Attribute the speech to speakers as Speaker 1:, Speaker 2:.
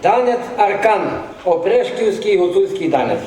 Speaker 1: Танець аркан. Опрешківський гуцульський танець.